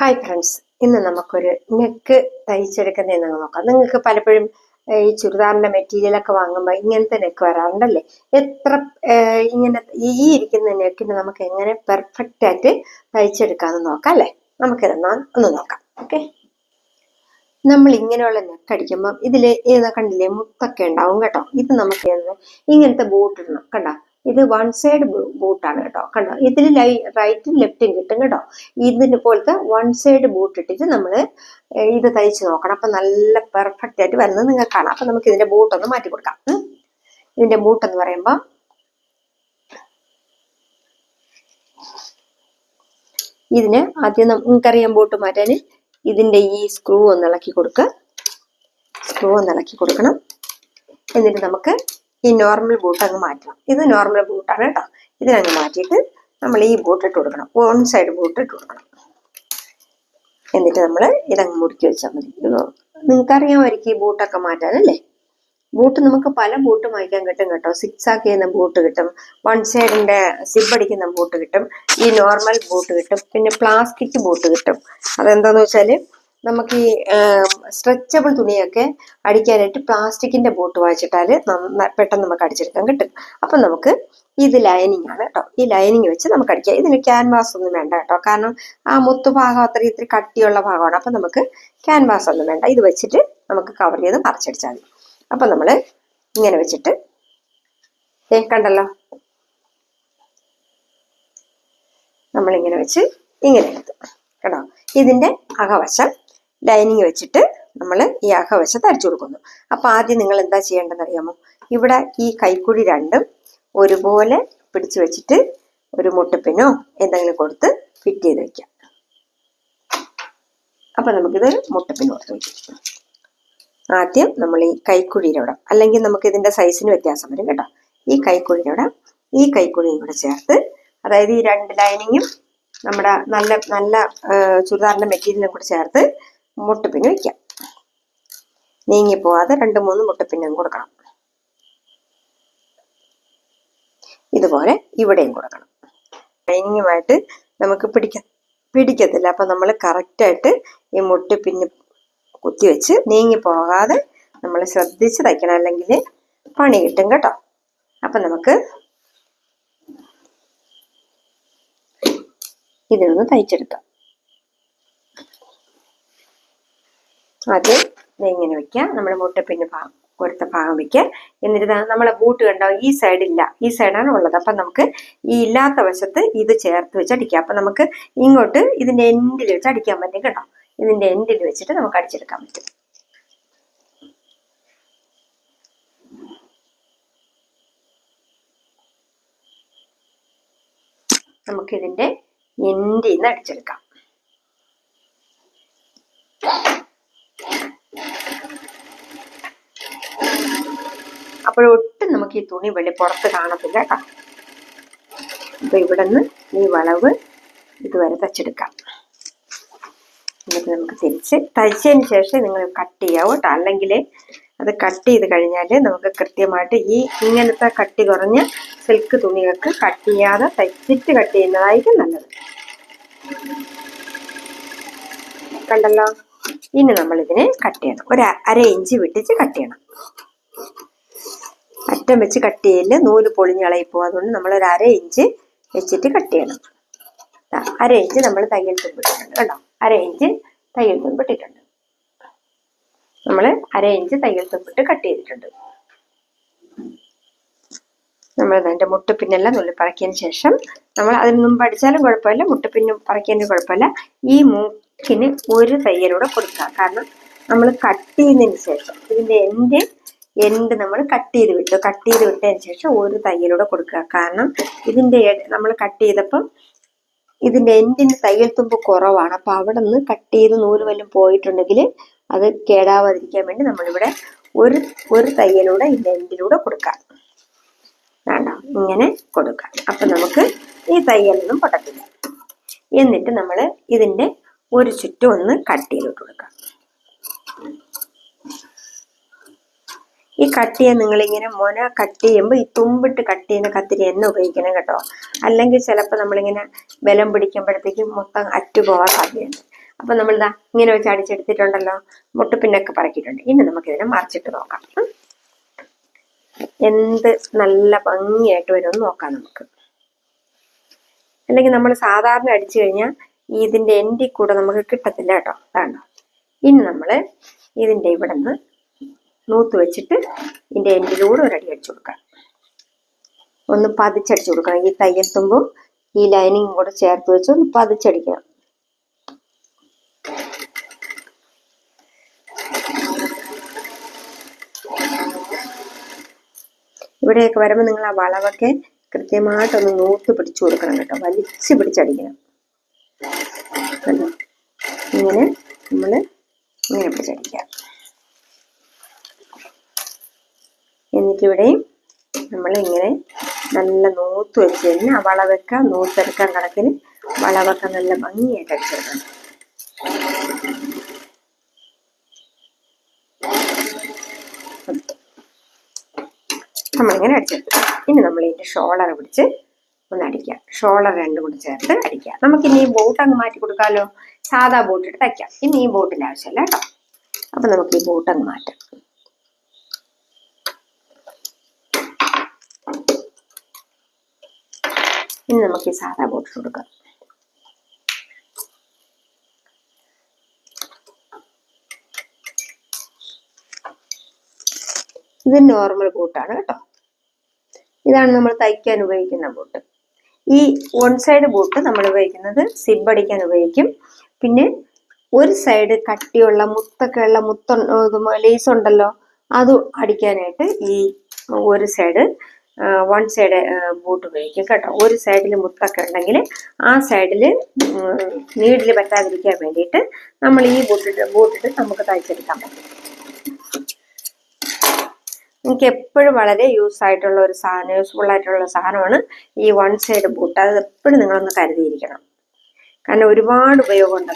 Hi friends ഇന്ന് നമുക്കൊരു neck തയ്ച്ചെടുക്കുന്നതെന്ന് നോക്കാം നിങ്ങൾക്ക് പലപ്പോഴും ഈ ചുരിദാറിന്റെ മെറ്റീരിയലൊക്കെ വാങ്ങുമ്പോൾ ഇങ്ങനത്തെ നെക്ക് വരാറുണ്ടല്ലേ? എത്ര ഇങ്ങനെ ഈ ഇരിക്കുന്ന നെക്കിന് നമുക്ക് എങ്ങനെ പെർഫെക്റ്റ് ആയിട്ട് തയ്ച്ചെടുക്കാമെന്ന് നോക്കാം അല്ലേ? നമുക്കിത് ഒന്ന് നോക്കാം. ഓക്കെ? നമ്മൾ ഇങ്ങനെയുള്ള നെക്ക് അടിക്കുമ്പോൾ ഇതിൽ കണ്ടില്ലേ? മുത്തൊക്കെ ഉണ്ടാവും കേട്ടോ. ഇത് നമുക്ക് ഇങ്ങനത്തെ ബോട്ടിടണം കണ്ടോ? ഇത് വൺ സൈഡ് ബൂട്ടാണ് കേട്ടോ. കണ്ടോ? ഇതിൽ ലൈ റൈറ്റും ലെഫ്റ്റും കിട്ടും കേട്ടോ. ഇതിന് പോലത്തെ വൺ സൈഡ് ബൂട്ട് ഇട്ടിട്ട് നമ്മൾ ഇത് തയ്ച്ച് നോക്കണം. അപ്പം നല്ല പെർഫെക്റ്റ് ആയിട്ട് വരുന്നത് നിങ്ങൾക്ക് കാണാം. അപ്പം നമുക്ക് ഇതിന്റെ ബൂട്ടൊന്ന് മാറ്റി കൊടുക്കാം. ഇതിന്റെ ബൂട്ടെന്ന് പറയുമ്പോൾ ഇതിന് ആദ്യം നമുക്കറിയാം ബൂട്ട് മാറ്റാൻ ഇതിന്റെ ഈ സ്ക്രൂ ഒന്ന് ഇളക്കി കൊടുക്കുക സ്ക്രൂ ഒന്ന് ഇളക്കി കൊടുക്കണം. എന്നിട്ട് നമുക്ക് ഈ നോർമൽ ബൂട്ട് അങ്ങ് മാറ്റണം. ഇത് നോർമൽ ബൂട്ടാണ് കേട്ടോ ഇതിനങ്ങ് മാറ്റിയിട്ട് നമ്മൾ ഈ ബൂട്ട് ഇട്ട് കൊടുക്കണം. വൺ സൈഡ് ബൂട്ട് ഇട്ട് കൊടുക്കണം. എന്നിട്ട് നമ്മൾ ഇതങ്ങ് മുറുക്കി വെച്ചാൽ മതി. നിങ്ങൾക്കറിയാമായിരിക്കും ഈ ബൂട്ടൊക്കെ മാറ്റാനല്ലേ ബൂട്ട് നമുക്ക് പല ബൂട്ട് വാങ്ങിക്കാൻ കിട്ടും കേട്ടോ. സിക്സ് ആക്ക് ചെയ്യുന്ന ബൂട്ട് കിട്ടും. വൺ സൈഡിന്റെ സിബ് അടിക്കുന്ന ബൂട്ട് കിട്ടും. ഈ നോർമൽ ബൂട്ട് കിട്ടും. പിന്നെ പ്ലാസ്റ്റിക് ബൂട്ട് കിട്ടും. അതെന്താന്ന് വെച്ചാൽ നമുക്ക് ഈ സ്ട്രെച്ചബിൾ തുണിയൊക്കെ അടിക്കാനായിട്ട് പ്ലാസ്റ്റിക്കിന്റെ ബോട്ട് വായിച്ചിട്ടാൽ പെട്ടെന്ന് നമുക്ക് അടിച്ചെടുക്കാൻ കിട്ടും. അപ്പൊ നമുക്ക് ഇത് ലൈനിങ് ആണ് കേട്ടോ ഈ ലൈനിങ് വെച്ച് നമുക്ക് അടിക്കാം. ഇതിന് ക്യാൻവാസ് ഒന്നും വേണ്ട കേട്ടോ കാരണം ആ മുത്തു ഭാഗം അത്ര ഇത്തിരി കട്ടിയുള്ള ഭാഗമാണ്. അപ്പൊ നമുക്ക് ക്യാൻവാസ് ഒന്നും വേണ്ട. ഇത് വെച്ചിട്ട് നമുക്ക് കവർ ചെയ്ത് മറിച്ചടിച്ചാൽ മതി. അപ്പൊ നമ്മൾ ഇങ്ങനെ വെച്ചിട്ട് ഏ കണ്ടല്ലോ. നമ്മളിങ്ങനെ വെച്ച് ഇങ്ങനെ എടുത്തു. കേട്ടോ. ഇതിന്റെ അകവശം ലൈനിങ് വെച്ചിട്ട് നമ്മൾ ഈ അകവശത്ത് അടിച്ചു കൊടുക്കുന്നു. അപ്പൊ ആദ്യം നിങ്ങൾ എന്താ ചെയ്യേണ്ടതെന്ന് അറിയാമോ? ഇവിടെ ഈ കൈക്കുഴി രണ്ടും ഒരുപോലെ പിടിച്ചു വെച്ചിട്ട് ഒരു മുട്ടപ്പിനോ എന്തെങ്കിലും കൊടുത്ത് ഫിറ്റ് ചെയ്ത് വെക്കാം. അപ്പൊ നമുക്കിത് മുട്ടപ്പിന് കൊടുത്ത് വെക്കാം. ആദ്യം നമ്മൾ ഈ കൈക്കുഴിയിലൂടെ അല്ലെങ്കിൽ നമുക്ക് ഇതിന്റെ സൈസിന് വ്യത്യാസം വരും കേട്ടോ. ഈ കൈക്കുഴിയിലൂടെ ഈ കൈക്കുഴിയും കൂടെ ചേർത്ത് അതായത് ഈ രണ്ട് ലൈനിങ്ങും നമ്മുടെ നല്ല നല്ല ചുരിദാറിന്റെ മെറ്റീരിയലും കൂടെ ചേർത്ത് മുട്ടുപിന് വെക്കാം നീങ്ങിപ്പോവാതെ രണ്ട് മൂന്ന് മുട്ടപ്പിന്നും കൊടുക്കണം. ഇതുപോലെ ഇവിടെയും കൊടുക്കണം. ലൈനിങ്ങുമായിട്ട് നമുക്ക് പിടിക്ക. പിടിക്കത്തില്ല. അപ്പൊ നമ്മൾ കറക്റ്റായിട്ട് ഈ മുട്ടുപിന്ന് കുത്തിവെച്ച് നീങ്ങി പോകാതെ നമ്മൾ ശ്രദ്ധിച്ച് തയ്ക്കണം. അല്ലെങ്കിൽ പണി കിട്ടും കേട്ടോ. അപ്പൊ നമുക്ക് ഇതിനൊന്ന് തയ്ച്ചെടുക്കാം. ആദ്യം ഇങ്ങനെ വെക്കുക നമ്മുടെ മുട്ടപ്പിന് ഭാഗം കൊടുത്ത ഭാഗം വെക്കുക എന്നിട്ട് നമ്മളെ ബൂട്ട് കണ്ടോ? ഈ സൈഡ് ഇല്ല. ഈ സൈഡാണ് ഉള്ളത്. അപ്പം നമുക്ക് ഈ ഇല്ലാത്ത വശത്ത് ഇത് ചേർത്ത് വെച്ച് അടിക്കാം. അപ്പം നമുക്ക് ഇങ്ങോട്ട് ഇതിന്റെ എൻഡിൽ വെച്ച് അടിക്കാൻ പറ്റും കേട്ടോ. ഇതിന്റെ എൻഡിൽ വെച്ചിട്ട് നമുക്ക് അടിച്ചെടുക്കാൻ പറ്റും. നമുക്കിതിന്റെ എൻഡിൽ നിന്ന് അടിച്ചെടുക്കാം. അപ്പോഴൊട്ടും നമുക്ക് ഈ തുണി വെളി പുറത്ത് കാണത്തില്ല കേട്ടോ. അപ്പൊ ഇവിടെ നിന്ന് ഈ വളവ് ഇതുവരെ തച്ചെടുക്കാം. എന്നിട്ട് നമുക്ക് തിരിച്ച് തയ്ച്ചതിന് ശേഷം നിങ്ങൾ കട്ട് ചെയ്യാവൂ കേട്ടോ. അല്ലെങ്കിൽ അത് കട്ട് ചെയ്ത് കഴിഞ്ഞാൽ നമുക്ക് കൃത്യമായിട്ട് ഈ ഇങ്ങനത്തെ കട്ടി കുറഞ്ഞ സിൽക്ക് തുണികൾക്ക് കട്ട് ചെയ്യാതെ തയ്ച്ചിട്ട് കട്ട് ചെയ്യുന്നതായിരിക്കും നല്ലത്. കണ്ടല്ലോ? ഇനി നമ്മൾ ഇതിനെ കട്ട് ചെയ്യണം. ഒരു അര ഇഞ്ച് വിട്ടിച്ച് കട്ട് ചെയ്യണം. അറ്റം വെച്ച് കട്ട് ചെയ്യൽ. നൂൽ പൊളിഞ്ഞളയി പോകും അതുകൊണ്ട് നമ്മൾ ഒരു അര ഇഞ്ച് വെച്ചിട്ട് കട്ട് ചെയ്യണം. അര ഇഞ്ച് നമ്മൾ തയ്യൽ തുമ്പിട്ടിട്ടുണ്ട് കേട്ടോ അര ഇഞ്ച് തയ്യൽ തുമ്പിട്ടിട്ടുണ്ട് നമ്മൾ അര ഇഞ്ച് തയ്യൽ തുമ്പിട്ട് കട്ട് ചെയ്തിട്ടുണ്ട്. നമ്മൾ അതിന്റെ മുട്ടുപിന്നെല്ലാം നുള്ളി പറക്കിയതിന് ശേഷം നമ്മൾ അതിന് മുമ്പ് അടിച്ചാലും കുഴപ്പമില്ല മുട്ടുപിന്നും പറക്കിയതിന് കുഴപ്പമില്ല. ഈ മൂക്കിന് ഒരു തയ്യലൂടെ കൊടുക്കുക കാരണം നമ്മൾ കട്ട് ചെയ്യുന്നതിന് ശേഷം ഇതിന്റെ എൻഡ് എൻഡ് നമ്മൾ കട്ട് ചെയ്ത് വിട്ടു. കട്ട് ചെയ്ത് വിട്ടതിന് ശേഷം ഒരു തയ്യലൂടെ കൊടുക്കുക. കാരണം ഇതിന്റെ നമ്മൾ കട്ട് ചെയ്തപ്പം ഇതിന്റെ എൻഡിന് തയ്യൽ തുമ്പ് കുറവാണ്. അപ്പോൾ അവിടെ നിന്ന് കട്ട് ചെയ്ത് നൂൽ വല്ലതും പോയിട്ടുണ്ടെങ്കിൽ അത് കേടാവാതിരിക്കാൻ വേണ്ടി നമ്മളിവിടെ ഒരു ഒരു തയ്യലൂടെ ഇതിന്റെ എൻഡിലൂടെ കൊടുക്കാം. വേണ്ട ഇങ്ങനെ കൊടുക്കാം അപ്പം നമുക്ക് ഈ തയ്യലൊന്നും പൊട്ടത്തില്ല. എന്നിട്ട് നമ്മൾ ഇതിന്റെ ഒരു ചുറ്റും ഒന്ന് കട്ട് ചെയ്തിട്ട് കൊടുക്കാം. ഈ കട്ടിയെ നിങ്ങളിങ്ങനെ മുന കട്ട് ചെയ്യുമ്പോൾ ഈ തുമ്പിട്ട് കട്ട് ചെയ്യുന്ന കത്തിരി എന്നെ ഉപയോഗിക്കണം കേട്ടോ. അല്ലെങ്കിൽ ചിലപ്പോൾ നമ്മളിങ്ങനെ ബലം പിടിക്കുമ്പോഴത്തേക്കും മൊത്തം അറ്റുപോകാൻ സാധ്യതയുണ്ട്. അപ്പം നമ്മൾ ഇതാ ഇങ്ങനെ വെച്ച് അടിച്ചെടുത്തിട്ടുണ്ടല്ലോ മുട്ടുപിന്നൊക്കെ പറക്കിയിട്ടുണ്ട്. ഇനി നമുക്കിതിനെ മറിച്ചിട്ട് നോക്കാം. എന്ത് നല്ല ഭംഗിയായിട്ട് വരുമെന്ന് നോക്കാം നമുക്ക്. അല്ലെങ്കിൽ നമ്മൾ സാധാരണ അടിച്ചു കഴിഞ്ഞാൽ ഇതിന്റെ എൻഡിൽ കൂടെ നമുക്ക് കിട്ടത്തില്ല കേട്ടോ. അതാണോ? ഇനി നമ്മൾ ഇതിന്റെ ഇവിടെ നിന്ന് നൂത്ത് വെച്ചിട്ട് ഇതിന്റെ എൻഡിലൂടെ ഒരടി അടിച്ചു കൊടുക്കാം. ഒന്ന് പതിച്ചടിച്ചു കൊടുക്കണം. ഈ തയ്യൽ തുമ്പും ഈ ലൈനിങ്ങും കൂടെ ചേർത്ത് വെച്ച് ഒന്ന് പതിച്ചടിക്കണം. ഇവിടെയൊക്കെ വരുമ്പോൾ നിങ്ങൾ ആ വളവൊക്കെ കൃത്യമായിട്ടൊന്ന് നൂത്ത് പിടിച്ചു കൊടുക്കണം കേട്ടോ. വലിച്ച് പിടിച്ചടിക്കണം. ഇങ്ങനെ നമ്മൾ ഇങ്ങനെ പിടിച്ചടിക്കുക എന്നിട്ടിവിടെ നമ്മൾ ഇങ്ങനെ നല്ല നൂത്ത് വെച്ച് തന്നെ വളവൊക്കെ നൂത്തെടുക്കാൻ കണക്കിന് വളവൊക്കെ നല്ല ഭംഗിയായിട്ട് അടിച്ചെടുക്കണം. നമ്മളിങ്ങനെ അടിച്ചെടുക്കും ഇനി നമ്മൾ ഇതിന്റെ ഷോളർ പിടിച്ച് ഒന്ന് അടിക്കുക. ഷോളർ രണ്ടും കൂടി ചേർത്ത് അടിക്കുക. നമുക്ക് ഇനി ഈ ബോട്ട് അങ്ങ് മാറ്റി കൊടുക്കാമല്ലോ സാധാ ബോട്ട് ഇട്ട് തയ്ക്കാം ഇനി ഈ ബോട്ടിന്റെ ആവശ്യമില്ല കേട്ടോ. അപ്പം നമുക്ക് ഈ ബോട്ട് അങ്ങ് മാറ്റാം. ഇനി നമുക്ക് ഈ സാധാ ബോട്ടിൽ കൊടുക്കാം. ഇത് നോർമൽ ബൂട്ടാണ് കേട്ടോ. ഇതാണ് നമ്മൾ തയ്ക്കാൻ ഉപയോഗിക്കുന്ന ബൂട്ട് ഈ വൺ സൈഡ് ബൂട്ട് നമ്മൾ ഉപയോഗിക്കുന്നത് സിബ് അടിക്കാൻ ഉപയോഗിക്കും. പിന്നെ ഒരു സൈഡ് കട്ടിയുള്ള മുത്തൊക്കെ ഉള്ള മുത്ത ലേസ് ഉണ്ടല്ലോ അത് അടിക്കാനായിട്ട് ഈ ഒരു സൈഡ് വൺ സൈഡ് ബോട്ട് ഉപയോഗിക്കും കേട്ടോ. ഒരു സൈഡിൽ മുത്തൊക്കെ ഉണ്ടെങ്കിൽ ആ സൈഡിൽ നീഡിൽ പറ്റാതിരിക്കാൻ വേണ്ടിയിട്ട് നമ്മൾ ഈ ബോട്ടിട്ട് ബോട്ടിട്ട് നമുക്ക് തയ്ച്ചെടുക്കാൻ പറ്റും എനിക്ക് എപ്പോഴും വളരെ യൂസ് ആയിട്ടുള്ള ഒരു സാധനം യൂസ്ഫുൾ ആയിട്ടുള്ള സാധനമാണ് ഈ വൺ സൈഡ് ബൂട്ട് അത് എപ്പോഴും നിങ്ങളൊന്ന് കരുതിയിരിക്കണം. കാരണം ഒരുപാട് ഉപയോഗം ഉണ്ട്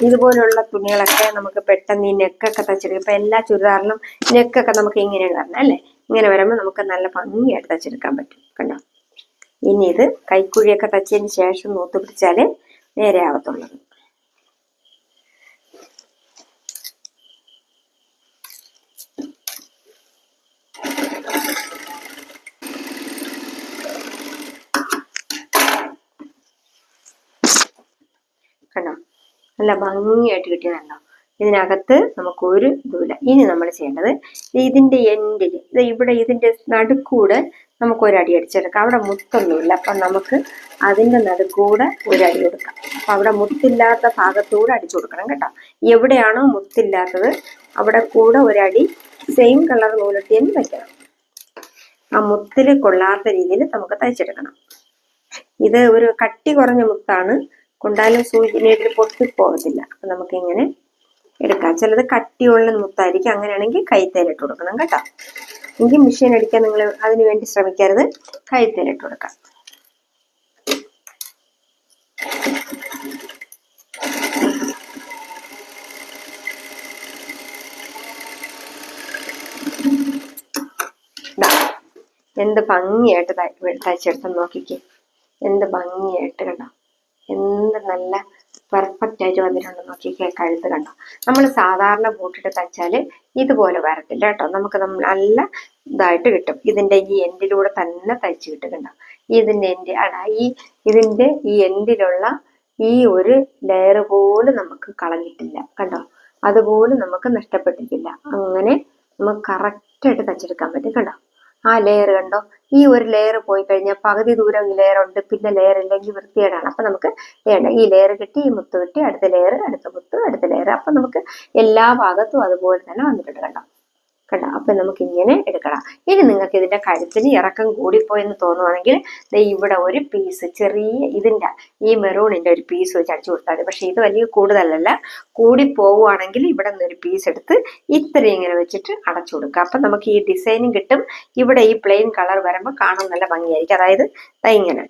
ഇതുപോലുള്ള തുണികളൊക്കെ നമുക്ക് പെട്ടെന്ന് ഈ നെക്കൊക്കെ തച്ചെടുക്കും ഇപ്പം എല്ലാ ചുരിദാറിലും നെക്കൊക്കെ നമുക്ക് ഇങ്ങനെയാണ് വരണം അല്ലേ? ഇങ്ങനെ വരുമ്പോൾ നമുക്ക് നല്ല ഭംഗിയായിട്ട് തച്ചെടുക്കാൻ പറ്റും കണ്ടോ? ഇനി ഇത് കൈക്കുഴിയൊക്കെ തച്ചതിന് ശേഷം നൂത്ത് പിടിച്ചാലേ നേരെ ആവത്തുള്ളൂ കണ്ടോ നല്ല ഭംഗിയായിട്ട് കിട്ടിയതുണ്ടോ ഇതിനകത്ത് നമുക്ക് ഒരു ഇതുമില്ല. ഇനി നമ്മൾ ചെയ്യേണ്ടത് ഇതിന്റെ എൻഡിൽ ഇത് ഇവിടെ ഇതിന്റെ നടുക്കൂടെ നമുക്ക് ഒരു അടി അടിച്ചെടുക്കാം. അവിടെ മുത്തൊന്നുമില്ല അപ്പം നമുക്ക് അതിന്റെ നടുക്കൂടെ ഒരു അടി കൊടുക്കാം. അപ്പം അവിടെ മുത്തില്ലാത്ത ഭാഗത്തൂടെ അടിച്ചു കൊടുക്കണം കേട്ടോ. എവിടെയാണോ മുത്തില്ലാത്തത് അവിടെ കൂടെ ഒരടി സെയിം കളർ നൂലിട്ട് തന്നെ വയ്ക്കണം ആ മുത്തിൽ കൊള്ളാത്ത രീതിയിൽ നമുക്ക് തയ്ച്ചെടുക്കണം. ഇത് ഒരു കട്ടി കുറഞ്ഞ മുത്താണ് കൊണ്ടാലും സൂചി നീട്ടിൽ പൊട്ടിപ്പോകത്തില്ല അപ്പൊ നമുക്ക് ഇങ്ങനെ എടുക്കാം. ചിലത് കട്ടിയുള്ള മുത്തായിരിക്കും. അങ്ങനെയാണെങ്കിൽ കൈത്തേലിട്ട് കൊടുക്കണം കേട്ടോ. എങ്കിൽ മെഷീൻ അടിക്കാൻ നിങ്ങൾ അതിന് വേണ്ടി ശ്രമിക്കരുത്. കൈത്തേലിട്ട് കൊടുക്കാം. എന്ത് ഭംഗിയായിട്ട് തയ്- തയ്ച്ചെടുത്ത് നോക്കിക്കേ. എന്ത് ഭംഗിയായിട്ട് കണ്ടോ. എന്ത് നല്ല പെർഫെക്റ്റ് ആയിട്ട് വന്നിട്ടുണ്ട് നോക്കിക്കേ കഴുത്ത് കണ്ടോ? നമ്മൾ സാധാരണ ബൂട്ടിട്ട് തച്ചാൽ ഇതുപോലെ വരത്തില്ല കേട്ടോ. നമുക്ക് നമ്മൾ നല്ല ഇതായിട്ട് കിട്ടും. ഇതിന്റെ ഈ എൻഡിലൂടെ തന്നെ തയ്ച്ച് കിട്ടുന്നുണ്ടോ. ഇതിന്റെ എൻഡ് അടാ ഈ ഇതിന്റെ ഈ എൻഡിലുള്ള ഈ ഒരു ലെയർ പോലും നമുക്ക് കളഞ്ഞിട്ടില്ല കണ്ടോ? അതുപോലും നമുക്ക് നഷ്ടപ്പെട്ടിട്ടില്ല. അങ്ങനെ നമുക്ക് കറക്റ്റായിട്ട് തച്ചെടുക്കാൻ പറ്റും കണ്ടോ? ആ ലെയർ കണ്ടോ? ഈ ഒരു ലെയർ പോയി കഴിഞ്ഞാൽ പകുതി ദൂരം ലെയർ ഉണ്ട് പിന്നെ ലെയർ ഇല്ലെങ്കിൽ വൃത്തികേടാണ്. അപ്പം നമുക്ക് വേണ്ട ഈ ലെയർ കിട്ടി ഈ മുത്ത് കിട്ടി അടുത്ത ലെയർ അടുത്ത മുത്ത് അടുത്ത ലെയർ അപ്പം നമുക്ക് എല്ലാ ഭാഗത്തും അതുപോലെ തന്നെ വന്നിട്ടുണ്ട് കണ്ടോ? കണ്ടോ അപ്പൊ നമുക്ക് ഇങ്ങനെ എടുക്കണം. ഇനി നിങ്ങൾക്ക് ഇതിന്റെ കഴുത്തിന് ഇറക്കം കൂടിപ്പോയെന്ന് തോന്നുവാണെങ്കിൽ ഇവിടെ ഒരു പീസ് ചെറിയ ഇതിന്റെ ഈ മെറൂണിന്റെ ഒരു പീസ് വെച്ച് അടിച്ചു കൊടുത്താൽ മതി. പക്ഷെ ഇത് വലിയ കൂടുതലല്ല. കൂടി പോവുകയാണെങ്കിൽ ഇവിടെ നിന്ന് ഒരു പീസ് എടുത്ത് ഇത്രയും ഇങ്ങനെ വെച്ചിട്ട് അടച്ചു കൊടുക്കുക. അപ്പൊ നമുക്ക് ഈ ഡിസൈനും കിട്ടും. ഇവിടെ ഈ പ്ലെയിൻ കളർ വരുമ്പോൾ കാണാൻ നല്ല ഭംഗിയായിരിക്കും. അതായത് ഇങ്ങനെ.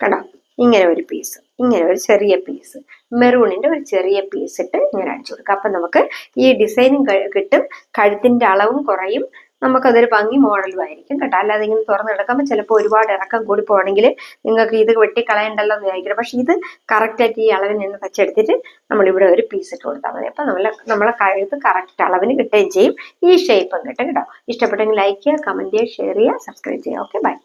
കണ്ടോ? ഇങ്ങനെ ഒരു പീസ് ഇങ്ങനെ ഒരു ചെറിയ പീസ് മെറൂണിന്റെ ഒരു ചെറിയ പീസ് ഇട്ട് ഇങ്ങനെ അടിച്ചു കൊടുക്കുക. അപ്പൊ നമുക്ക് ഈ ഡിസൈനും കിട്ടും. കഴുത്തിന്റെ അളവും കുറയും. നമുക്കതൊരു ഭംഗി മോഡലും ആയിരിക്കും കേട്ടോ. അല്ലാതെ ഇങ്ങനെ തുറന്നെടുക്കുമ്പോൾ ചിലപ്പോൾ ഒരുപാട് ഇറക്കം കൂടി പോകണമെങ്കിൽ നിങ്ങൾക്ക് ഇത് വെട്ടിക്കളയണ്ടല്ലോ എന്ന് വിചാരിക്കണം പക്ഷെ ഇത് കറക്റ്റായിട്ട് ഈ അളവിൽ നിന്ന് തച്ചെടുത്തിട്ട് നമ്മളിവിടെ ഒരു പീസ് ഇട്ട് കൊടുത്താൽ മതി. അപ്പം നമ്മളെ നമ്മളെ കഴുത്ത് കറക്റ്റ് അളവിന് കിട്ടുകയും ചെയ്യും. ഈ ഷേപ്പും കിട്ടും കേട്ടോ. ഇഷ്ടപ്പെട്ടെങ്കിൽ ലൈക്ക് ചെയ്യുക കമന്റ് ചെയ്യുക ഷെയർ ചെയ്യുക സബ്സ്ക്രൈബ് ചെയ്യുക. Okay bye